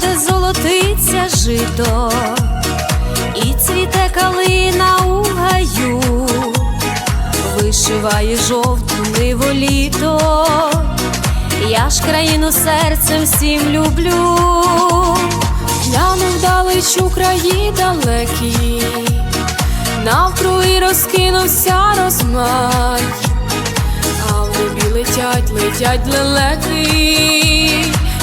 де золотиться жито, і цвіте калина у гаю, вишиває жовту ниву літо, я ж країну серцем всім люблю, глянув далеч у краї далекі, навкруги розкинувся розмай. А в небі летять, летять лелеки,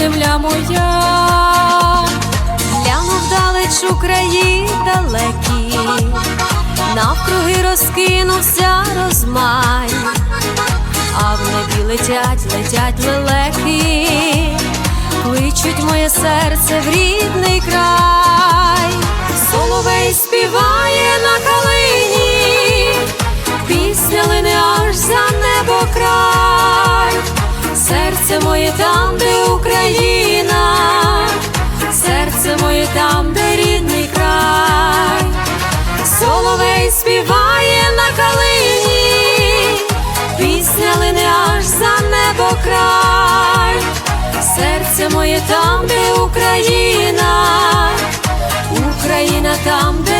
земля моя, гляну вдалеч у краї далекі, навкруги розкинувся розмай, а в небі летять, летять лелеки, кличуть моє серце в рідний край, соловей співає на калині пісня лине аж за небо край, серце моє там, де Україна, співає на калині, пісня лине аж за небо край, серце моє там, де Україна, Україна там, де